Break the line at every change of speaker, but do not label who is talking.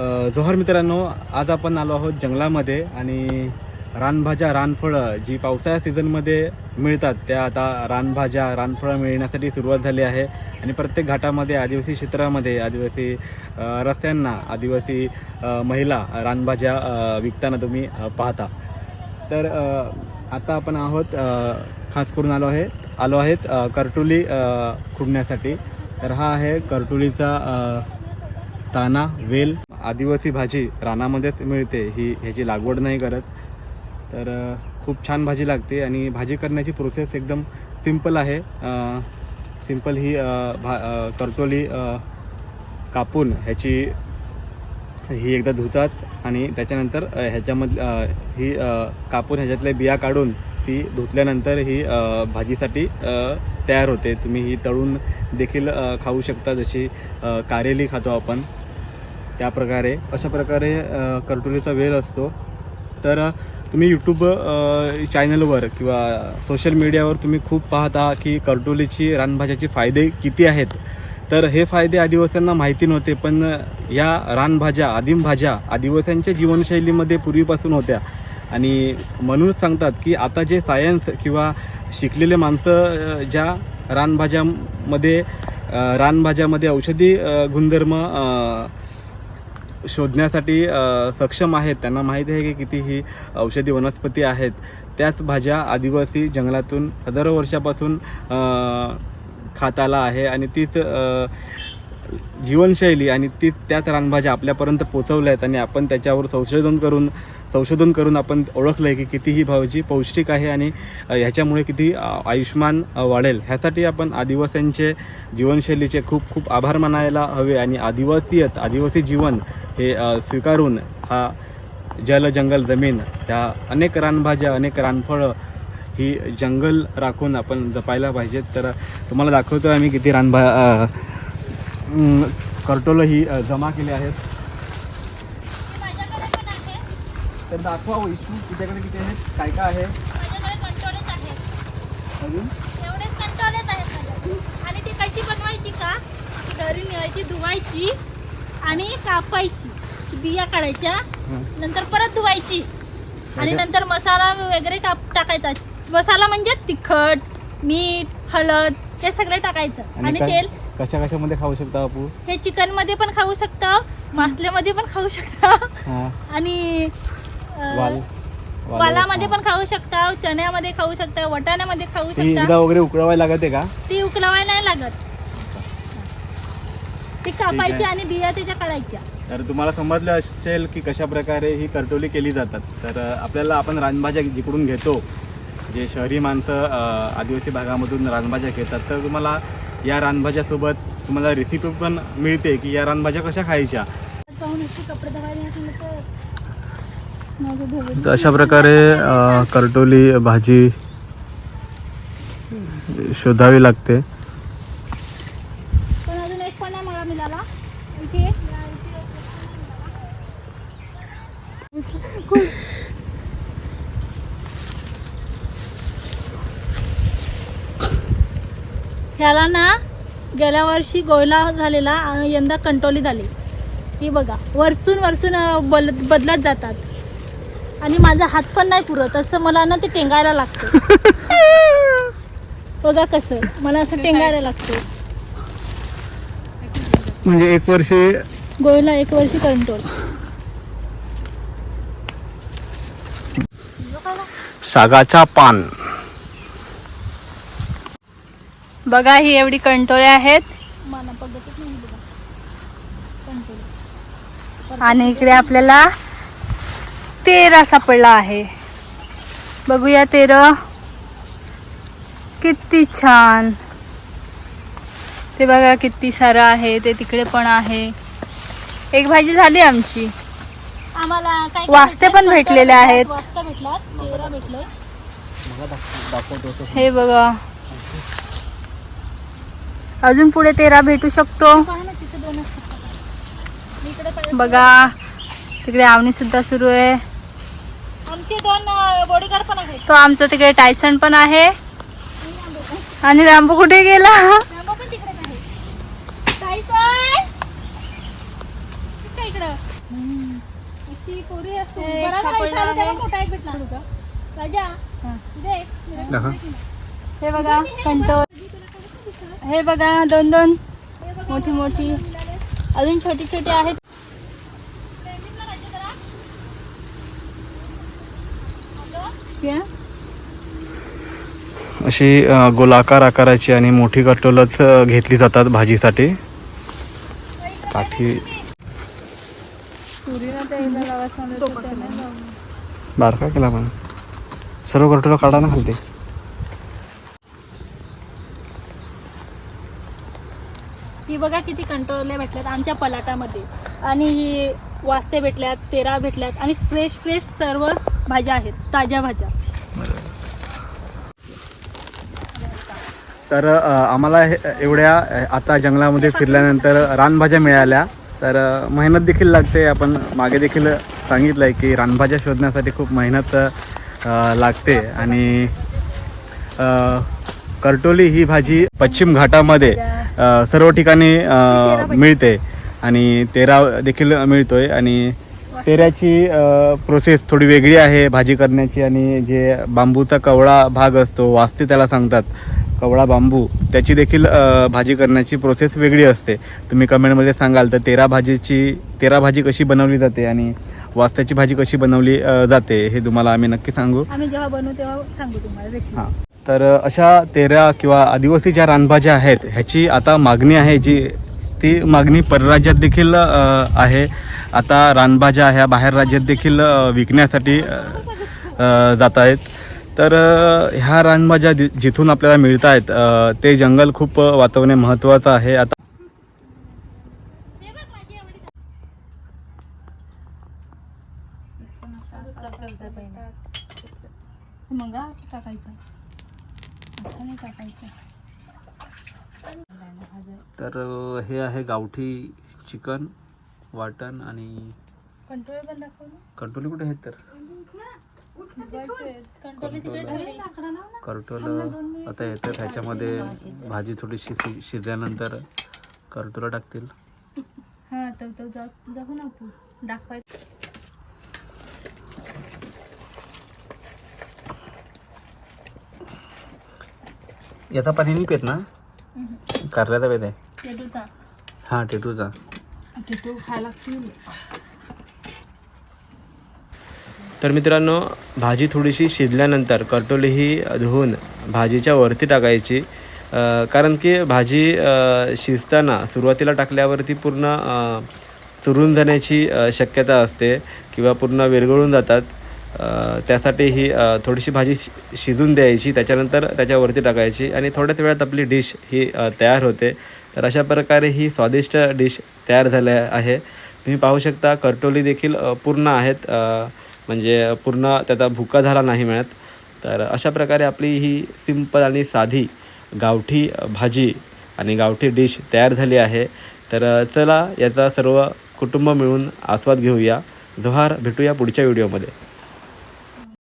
जोहर जोहार मित्रांनो आज आपण आलो आहोत जंगलामध्ये आणि रानभाज्या रानफळं जी पावसाळ्या सीझनमध्ये मिळतात त्या आता रानभाज्या रानफळं मिळण्यासाठी सुरुवात झाली आहे. आणि प्रत्येक घाटामध्ये आदिवासी क्षेत्रामध्ये आदिवासी रस्त्यांना आदिवासी महिला रानभाज्या विकताना तुम्ही पाहता. तर आता आपण आहोत खास करून आलो आहे आलो आहेत अ, करटुली खुडण्यासाठी. तर हा आहे करटुलीचा ताना वेल. आदिवासी भाजी रानामध्येच मिळते. ही ह्याची लागवड नाही करत. तर खूप छान भाजी लागते आणि भाजी करण्याची प्रोसेस एकदम सिंपल आहे. सिंपल ही भा करटोली कापून. ह्याची ही एकदा धुतात आणि त्याच्यानंतर ह्याच्यामध ही कापून ह्याच्यातल्या बिया काढून ती धुतल्यानंतर ही भाजीसाठी तयार होते. तुम्ही ही तळून देखील खाऊ शकता. जशी कारेली खातो आपण. त्या प्रकारे अशा प्रकारे करटोलीचा वेळ वेल असतो. तर तुम्ही यूट्यूब चॅनलवर किंवा सोशल मीडियावर तुम्ही खूप पाहता की करटोलीची रानभाज्याचे फायदे किती आहेत. तर हे फायदे आदिवासींना माहिती नव्हते पण या रानभाज्या आदिम भाज्या आदिवासींच्या जीवनशैलीमध्ये पूर्वीपासून होत्या. आणि म्हणूनच सांगतात की आता जे सायन्स किंवा शिकलेले माणसं ज्या रानभाज्यामध्ये रानभाज्यामध्ये औषधी गुणधर्म शोधण्यासाठी सक्षम आहेत. त्यांना माहिती आहे की किती ही औषधी वनस्पती आहेत. त्याच भाज्या आदिवासी जंगलातून हजारो वर्षापासून खात आला आहे आणि तीच जीवनशैली आणि ती त्याच रानभाज्या आपल्यापर्यंत पोचवल्या आहेत आणि आपण त्याच्यावर संशोधन करून संशोधन करून आपण ओळखलं आहे की किती ही भाजी पौष्टिक आहे आणि ह्याच्यामुळे किती आयुष्यमान आयुष्मान वाढेल. ह्यासाठी आपण आदिवासींचे जीवनशैलीचे खूप खूप आभार मानायला हवे आणि आदिवासीयत आदिवासी जीवन हे स्वीकारून हा जल जंगल जमीन ह्या अनेक रानभाज्या अनेक रानफळं ही जंगल राखून आपण जपायला पाहिजेत. तर तुम्हाला दाखवतो आम्ही किती रानभा कर्टोलं करटोलं ही जमा केली आहेत
माझ्याकडे पण आहे
तर दाखवा वैशू तुझ्याकडे किती आहेत काय काय आहे.
माझ्याकडे कंटोलेच आहेत.
अजून?
एवढेच कंटोलेच आहेत माझ्याकडे. आणि ती कशी बनवायची का? घरी न्यायची धुवायची आणि कापायची. बिया काढायच्या
हं.
नंतर परत धुवायची. आणि नंतर मसाला वगैरे काप टाकायचा. मसाला म्हणजे तिखट मीठ हळद ते सगळं टाकायचं. आणि तेल.
कशा कशामध्ये खाऊ शकता बापू
हे चिकनमध्ये पण खाऊ शकता मासल्यामध्ये पण खाऊ शकता.
हां.
आणि
वाल वाल-
वालामध्ये. पण खाऊ शकता चण्यामध्ये खाऊ शकता वटाण्यामध्ये खाऊ
ती
शकता.
वगैरे उकळवायला लागत आहे का?
ती उकलवाय नाही लागत. ती कापायची. आणि बिया त्याच्या काढायच्या.
तर तुम्हाला समजलं असेल की कशा प्रकारे ही करटोली केली जातात. तर अ, आपल्याला आपण रानभाज्या जिकडून घेतो जे शहरी माणसं अ, आदिवासी भागामधून रानभाज्या घेतात तर तुम्हाला या रानभाज्यासोबत तुम्हाला रेसिपी पण मिळते की या रानभाज्या कशा खायच्या?
पाहून अशी कपडे धवायला तर
अशा प्रकारे करटोली भाजी शोधावी लागते.
ह्याला ना गेल्या वर्षी गोयला झालेला यंदा कंटोली झाली ही बघा वरसून वरसून बल बदलत जातात. आणि माझा हात पण नाही पुरत असं मला ना ते टेंगायला लागतं. बघा कसं मला असं टेंगायला लागतं.
म्हणजे एक वर्षी
गोयला एक वर्षी कंट्रोल
सागाचा पान.
बघा ही एवढी कंटोळे आहेत.
मला पद्धतच नाही बघा कंट्रोल
आणि इकडे आपल्याला तेरा सापडला आहे. बघूया तेर. किती छान. ते बघा किती सारं आहे ते तिकडे पण आहे. एक भाजी झाली आमची.
आम्हाला काय
वास्ते पण भेटलेले आहेत.
वास्ता भेटलात तेरा भेटलं.
दाखवतो
हे बघा. अजून पुढे तेरा भेटू शकतो. बघा. तिकडे आवणी सुद्धा सुरू आहे.
आमचे दोन बॉडीगार्ड पण आहेत.
तो आमचा तिकडे टायसन पण आहे.
आणि
रांबू कुठे गेला?
पण आहे? इकडं अशी असतो.
हे एक
बराच
सापडला
पैसा आला तेव्हा
आहे.
मोठा एक भेटला. होता राजा
हा.
देख
दाखव.
हे. बघा कंटोल हे बघा. दोन दोन. मोठी मोठी. अजून छोटी छोटी आहेत
अशी गोलाकार आकाराची आणि मोठी कटोलच घेतली जातात भाजीसाठी. काठी. बारका केला पण सर्व कटोला काढा ना खालते.
ही बघा किती कंट्रोल भेटल्यात आमच्या पलाटामध्ये. आणि ही वास्ते भेटल्यात तेरा भेटल्यात आणि फ्रेश फ्रेश सर्व भाज्या आहेत ताज्या भाज्या.
तर आम्हाला एवढ्या आता जंगलामध्ये फिरल्यानंतर रानभाज्या मिळाल्या. तर मेहनत देखील लागते. आपण मागे देखील सांगितलं आहे की रानभाज्या शोधण्यासाठी खूप मेहनत लागते. आणि करटोली ही भाजी पश्चिम घाटामध्ये सर्व ठिकाणी मिळते. आणि तेरा देखील मिळतोय. आणि तेऱ्याची प्रोसेस थोडी वेगळी आहे भाजी करण्याची आणि जे बांबूचा कवळा भाग असतो वास्ते त्याला सांगतात कवळा बांबू त्याची देखील भाजी करण्याची प्रोसेस वेगळी असते. तुम्ही कमेंटमध्ये सांगाल तर तेरा भाजीची तेरा भाजी कशी बनवली जाते आणि वास्त्याची भाजी कशी बनवली जाते हे तुम्हाला आम्ही नक्की सांगू.
आम्ही जेव्हा बनवू तेव्हा सांगू तुम्हाला
हां. तर अशा तेरा किंवा आदिवासी ज्या रानभाज्या आहेत ह्याची आता मागणी आहे जी ती मागणी परराज्यात देखील आहे. आता रानभाज्या ह्या बाहेर राज्यात देखील विकण्यासाठी जात आहेत. तर ह्या रानभाज्या जि- जिथून आपल्याला मिळत आहेत ते जंगल खूप वाचवणे महत्त्वाचं आहे. आता
मग
तर हे आहे गावठी चिकन. वाटण आणि
कंट्रोल पण दाखव ना.
कंटोली कुठे आहेत तर? करटोल. आता येतं त्याच्यामध्ये भाजी थोडीशी शि शिजल्यानंतर करटोला टाकतील.
हा तर तो जाऊ जाऊ ना आपण.
याचा पाणी नाही पेत ना? कारल्याचा पेत आहे. हां टेटूचा.
टिटू खायला
तर मित्रांनो भाजी थोडीशी शिजल्यानंतर करटोली ही धुवून भाजीच्या वरती टाकायची. कारण की भाजी शिजताना सुरुवातीला टाकल्यावरती पूर्ण चुरून जाण्याची शक्यता असते किंवा पूर्ण विरघळून जातात. त्यासाठी ही थोडीशी भाजी शि- शिजून द्यायची त्याच्यानंतर त्याच्यावरती टाकायची आणि थोड्याच वेळात आपली डिश ही तयार होते. तर अशा प्रकारे ही स्वादिष्ट डिश तयार झाली आहे. तुम्ही पाहू शकता करटोली देखील पूर्ण आहेत. म्हणजे पूर्ण त्याचा भुका झाला नाही मिळत. तर अशा प्रकारे आपली ही सिंपल आणि साधी गावठी भाजी आणि गावठी डिश तयार झाली आहे. तर चला याचा सर्व कुटुंब मिळून आस्वाद घेऊया. जोहार भेटूया पुढच्या व्हिडिओमध्ये.